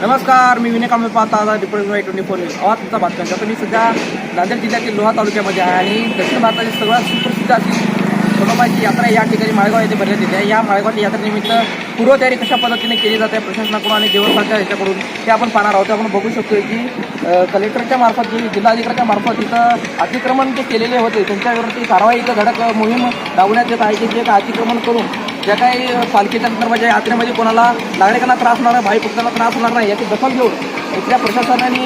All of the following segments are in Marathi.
नमस्कार मी विनय कांबळे पाहता आता वाय ट्वेंटी फोर न्यूज आवाज तुमचा बातम्यांचा तर मी सध्या नांदेड जिल्ह्यातील लोहा तालुक्यामध्ये आहे आणि दक्षिण भारताची सगळ्यात सुप्रसिद्ध अशी सोनोबाची यात्रा या ठिकाणी माळेगाव येथे भरण्यात येते. आहे या माळेगावच्या यात्रेनिमित्त पूर्वतयारी कशा पद्धतीने केली जाते प्रशासनाकडून आणि देवस्थानच्या याच्याकडून ते आपण पाहणार आहोत. आपण बघू शकतो की कलेक्टरच्या मार्फत जी जिल्हाधिकाऱ्याच्या मार्फत इथं अतिक्रमण जे केलेले होते त्यांच्यावरती कारवाई इथं धडक मोहीम राबवण्यात येत आहे. की जे काय अतिक्रमण करून ज्या काही पालखीच्या नंतर म्हणजे यात्रेमध्ये कोणाला नागरिकांना त्रास होणार नाही भाई भक्तांना त्रास होणार नाही याची दखल घेऊन इथल्या प्रशासनाने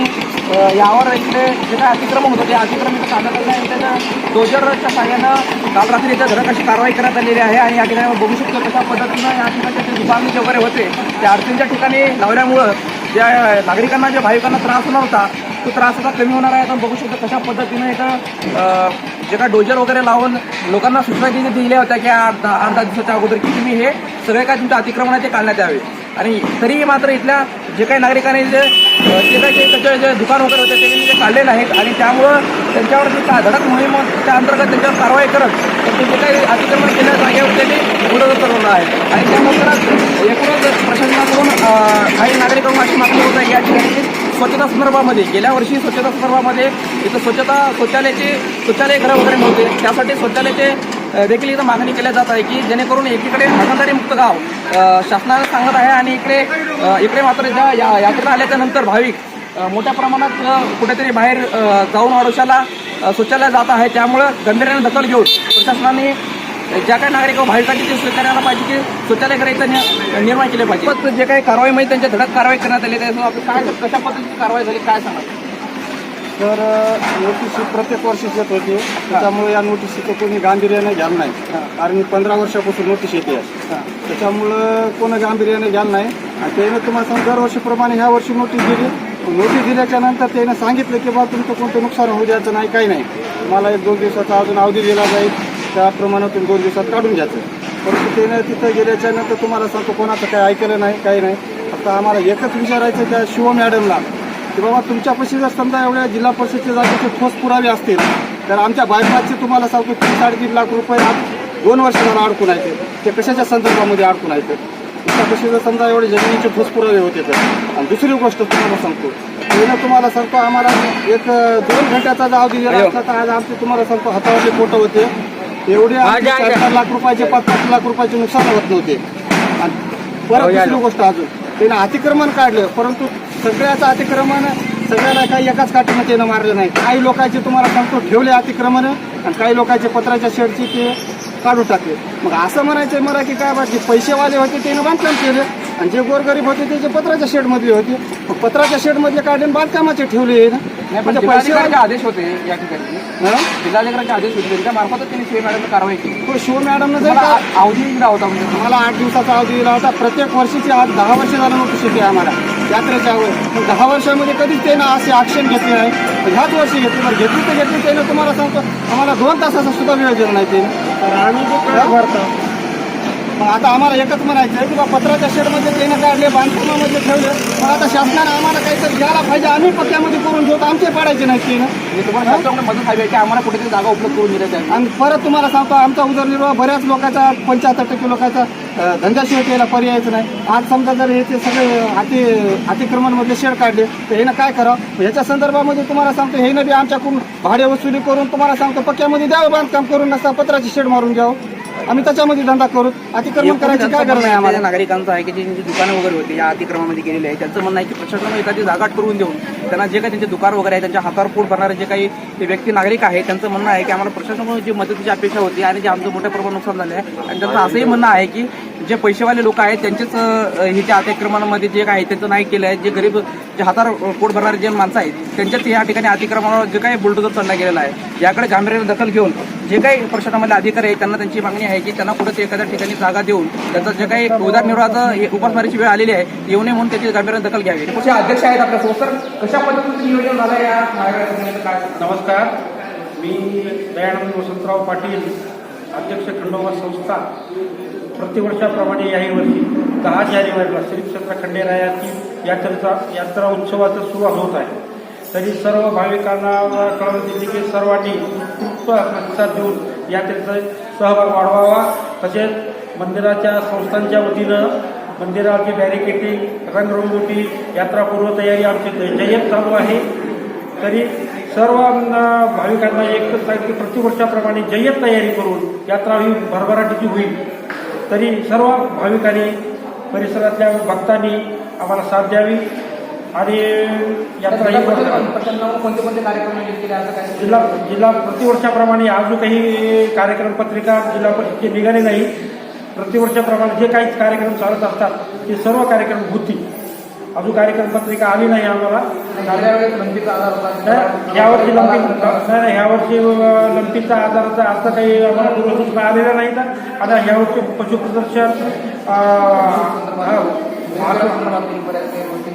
यावर इकडे जे काय अतिक्रमण होतं ते अतिक्रम इथं आलं. आहे त्याच्या डोजरच्या साह्यानं काल रात्री इथं धडक अशी कारवाई करण्यात आलेली आहे आणि या ठिकाणी बघू शकतो कशा पद्धतीनं या ठिकाणचे जे जे वगैरे होते त्या अडचणीच्या ठिकाणी लावल्यामुळं ज्या नागरिकांना ज्या भाविकांना त्रास होणार होता तो त्रास आता कमी होणार आहे. आपण बघू शकतो कशा पद्धतीनं इथं जे काय डोजर वगैरे लावून लोकांना सूचना दिल्या होत्या की आठ दहा आठ दहा दिवसाच्या अगोदर की तुम्ही हे सगळे काय तुमचं अतिक्रमण आहे ते काढण्यात यावे. आणि तरीही मात्र इथल्या जे काही नागरिकांनी जे जे काही त्याचे जे दुकान वगैरे होते ते त्यांनी ते काढले नाहीत. आणि त्यामुळं त्यांच्यावर जी का धडक मोहीम त्या अंतर्गत त्यांच्यावर कारवाई करत त्यांचे जे काही अतिक्रमण केल्या जागेवर त्यांनी पुढं करवलं आहे. आणि त्यानंतर एकूणच प्रशासनाकडून काही नागरिक अशी मागणी होत आहे की या ठिकाणी स्वच्छता संदर्भामध्ये गेल्या वर्षी स्वच्छता संदर्भामध्ये इथं स्वच्छता शौचालयाचे शौचालय घरं वगैरे नव्हते. त्यासाठी शौचालयाचे देखील इथं मागणी केल्या जात आहे की जेणेकरून एकीकडे हागणदारी मुक्त गाव शासनाला सांगत आहे आणि इकडे इकडे मात्र ज्या या यात्रा आल्याच्यानंतर भाविक मोठ्या प्रमाणात कुठेतरी बाहेर जाऊन आडोशाला शौचालय जात आहे. त्यामुळं गंभीर्याने दखल घेऊन प्रशासनाने ज्या काही नागरिक भाविकांची ते स्वीकारायला पाहिजे की शौचालय करायचं निर्माण केले पाहिजे? फक्त जे काही कारवाईमध्ये त्यांच्या धडक कारवाई करण्यात आली त्याच्यावर आपण काय कशा पद्धतीची कारवाई झाली काय सांगा तर नोटीस ही प्रत्येक वर्षीच येत होती. त्याच्यामुळे या नोटीसीचं कोणी गांभीर्याने घ्याल नाही. कारण पंधरा वर्षापासून नोटीस येते. त्याच्यामुळं कोणी गांभीर्याने घ्याल नाही. आणि त्याने तुम्हाला सांग दरवर्षीप्रमाणे ह्या वर्षी नोटीस दिली. नोटीस दिल्याच्या नंतर त्याने सांगितलं की बा तुमचं कोणतं नुकसान होऊ द्यायचं नाही काही नाही. तुम्हाला एक दोन दिवसाचा अजून अवधी दिला जाईल. त्याप्रमाणे तुम्ही दोन दिवसात काढून घ्यायचं. परंतु त्याने तिथं गेल्याच्यानंतर तुम्हाला सांगतो कोणाचं काही ऐकलं नाही काही नाही. फक्त आम्हाला एकच विचारायचं त्या शिव मॅडमला की बाबा तुमच्यापाशी जर समजा एवढ्या जिल्हा परिषदच्या जागेचे ठोस पुरावे असतील तर आमच्या बायपासचे तुम्हाला सांगतो तीन साडेतीन लाख रुपये आज दोन वर्ष झालं अडकून आहे ते. कशाच्या संदर्भामध्ये अडकून आहे ते तुमच्यापाशी जर समजा एवढे जमिनीचे ठोस पुरावे होते तर. आणि दुसरी गोष्ट तुम्हाला सांगतो पहिलं तुम्हाला सांगतो आम्हाला एक दोन घंट्याचा जर अवधी दिला असता तर आज आमचे तुम्हाला सांगतो हातावरले फोटो होते. एवढे आमचे जा, चार जा. चार लाख रुपयाचे पाच पाच लाख रुपयाचे नुकसान होत नव्हते आणि हो, परत या, दुसरी. गोष्ट अजून त्याने अतिक्रमण काढलं परंतु सगळ्याचं अतिक्रमण सगळ्याला काही एकाच काठीनं त्यानं मारलं नाही काही लोकांचे तुम्हाला सांगतो ठेवले अतिक्रमण आणि काही लोकांचे पत्राच्या शेडची ते काढून टाकले मग असं म्हणायचं मला की काय बा जे पैसेवाले होते त्यानं बांधकाम केलं आणि जे गोरगरीब होते ते जे पत्राच्या शेडमधले होते मग पत्राच्या शेडमधले काढले आणि बांधकामाचे ठेवले. ना नाही पण म्हणजे जिल्हाधिकाऱ्याचे पैसे आदेश होते या ठिकाणी. जिल्हाधिकाऱ्याचे आदेश होते त्यांच्या मार्फतच त्यांनी शिव मॅडमने कारवाई केली. तो शिव मॅडमनं जर तुम्हाला का- आ- अवधी दिला होता म्हणजे? आम्हाला आठ दिवसाचा अवधी दिला होता. प्रत्येक वर्षीची आज दहा वर्ष झालं नोटीस येते आम्हाला. यात्रेच्या पण दहा वर्षामध्ये कधीच त्यानं असे ॲक्शन घेतले नाही. पण ह्याच वर्षी घेतली. बरं घेतली तर घेतली त्यानं तुम्हाला सांगतो आम्हाला दोन तासाचा सुद्धा वेळ दिला नाही त्यानं. तर आम्ही जे काय भरतो मग आता आम्हाला एकच म्हणायचं आहे की बा पत्राच्या शेडमध्ये त्याने काढले बांधकामामध्ये ठेवले. पण आता शासनाने आम्हाला काहीतरी घ्यायला पाहिजे. आम्ही पक्क्यामध्ये करून घेऊ तर आमचे पाडायचे नाही त्यानं म्हणजे तुम्हाला शासनाकडून मदत हवी आहे की आम्हाला कुठेतरी जागा उपलब्ध करून दिल्या जाईल? आणि परत तुम्हाला सांगतो आमचा उदरनिर्वाह बऱ्याच लोकांचा पंच्याहत्तर टक्के लोकांचा धंद्याशिवाय त्याला पर्यायच नाही. आज समजा जर हे ते सगळे अति अतिक्रमणमधले शेड काढले तर ह्यानं काय करावं? ह्याच्या संदर्भामध्ये तुम्हाला सांगतो हे बी आमच्याकडून भाडे वसुली करून तुम्हाला सांगतो पक्क्यामध्ये द्यावं बांधकाम करून नसता पत्राची शेड मारून घ्यावं. आम्ही त्याच्यामध्ये धंदा करू अतिक्रमण करायची काय गरज नाही आम्हाला. नागरिकांचं आहे की जी दुकानं वगैरे होती या अतिक्रमणामध्ये गेलेली आहे. त्यांचं म्हणणं आहे की प्रशासनाने एखादी जागा ठरवून देऊन त्यांना जे काही त्यांचे दुकान वगैरे आहे त्यांच्या हातावर पोट भरणारे जे काही व्यक्ती नागरिक आहे त्यांचं म्हणणं आहे की आम्हाला प्रशासनाकडून जी मदतीची अपेक्षा होती आणि जे आमचं मोठ्या प्रमाणात नुकसान झालं आहे आणि त्यांचं असंही म्हणणं आहे की जे पैसेवाले लोक आहेत त्यांचेच हे जे अतिक्रमणामध्ये जे काही आहे त्यांचं नाही केलं आहे. जे गरीब जे हातावर पोट भरणारे जे माणसं आहेत त्यांच्याच या ठिकाणी अतिक्रमणावर जे काही बुलडोजर चढला गेलेला आहे याकडे गांभीर्याने दखल घेऊन जे काही प्रशासनामध्ये अधिकारी आहेत त्यांना त्यांची मागणी आहे की त्यांना कुठंच एखाद्या ठिकाणी जागा देऊन त्यांचं जे काही उदरनिर्वाहाचं हे उपासमारीची वेळ आलेली आहे येऊ नये म्हणून त्याची गांभीर्याने दखल घ्यावी. अध्यक्ष आहेत आपल्यासोबत सर कशा पद्धतीचं नियोजन झालं या नमस्कार. मी दयानंद वसंतराव पाटील अध्यक्ष खंडोबा संस्था. प्रतिवर्षाप्रमाणे याही वर्षी दहा जानेवारीला श्री क्षेत्र खंडेरायाची यात्रेचा यात्रा उत्सवाचा सुरुवात होत आहे. तरी सर्व भाविकांना कळवून दिली की सर्वांनी उत्कृष्ट प्रतिसाद देऊन यात्रेचा सहभाग वाढवावा. तसेच मंदिराच्या संस्थांच्या वतीनं मंदिराची बॅरिकेटिंग रंगरंगोटी यात्रा पूर्वतयारी आमची जय्यत चालू आहे. तरी सर्व भाविकांना एकच आहे की प्रतिवर्षाप्रमाणे जय्यत तयारी करून यात्रा ही भरभराटीची होईल. तरी सर्व भाविकांनी परिसरातल्या भक्तांनी आम्हाला साथ द्यावी आणि यात्रा ही भरभराट प्रशासनावर कोणते कोणते कार्यक्रम जिल्हा जिल्हा प्रतिवर्षाप्रमाणे अजून काही कार्यक्रम पत्रिका जिल्हा परिषदचे निघाले नाही. प्रतिवर्षाप्रमाणे जे काही कार्यक्रम चालत असतात ते सर्व कार्यक्रम होतील. अजून कार्यक्रम पत्रिका आली नाही आम्हाला. नाही, यावर्षी लंपी नाही नाही, यावर्षी लंपीचा आजाराचा आता काही आम्हाला पूर्वसूचना आलेल्या नाहीत. आता यावर्षी पशुप्रदर्शन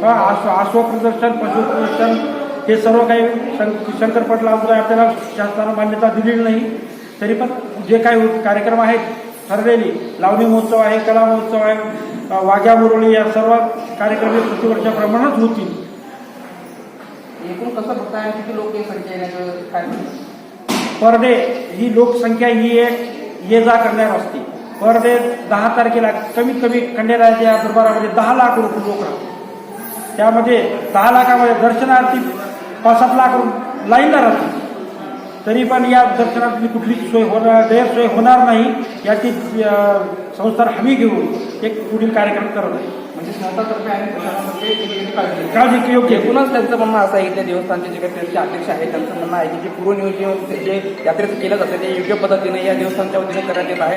आश्वप्रदर्शन पशुप्रदर्शन हे सर्व काही शं- शंकरपटला अजून काही आपल्याला शासनानं मान्यता दिलेली नाही. तरी पण जे काही कार्यक्रम आहेत ठरलेली लावणी महोत्सव आहे कला महोत्सव आहे वाघ्या मुरळी या सर्व कार्यक्रम हे प्रतिवर्षाप्रमाणेच होतील. एकूण कसं आणि किती लोक संख्या येण्याचं काय पर डे ही लोकसंख्या ही एक ये जा करण्यावर असते पर डे दहा तारखेला कमीत कमी खंडेरायाच्या दरबारामध्ये दहा लाख लोक लोक राहतात. त्यामध्ये दहा लाखामध्ये दर्शनार्थी पाच सात लाख लाईनला राहतील तरी पण या दर्शनार्थी कुठलीच सोय होणार गैरसोय होणार नाही याची अं, संस्थान हमी घेऊन एक पुढील कार्यक्रम करत आहे. म्हणजे काळजी. योग्य. एकूणच त्यांचं म्हणणं असं आहे इथल्या देवस्थानचे जे काही त्यांचे अध्यक्ष आहेत त्यांचं म्हणणं आहे की जे पूर्वनियोजन जे यात्रेचं केलं जातं ते योग्य पद्धतीने या देवस्थानच्या वतीने करण्यात येत आहे.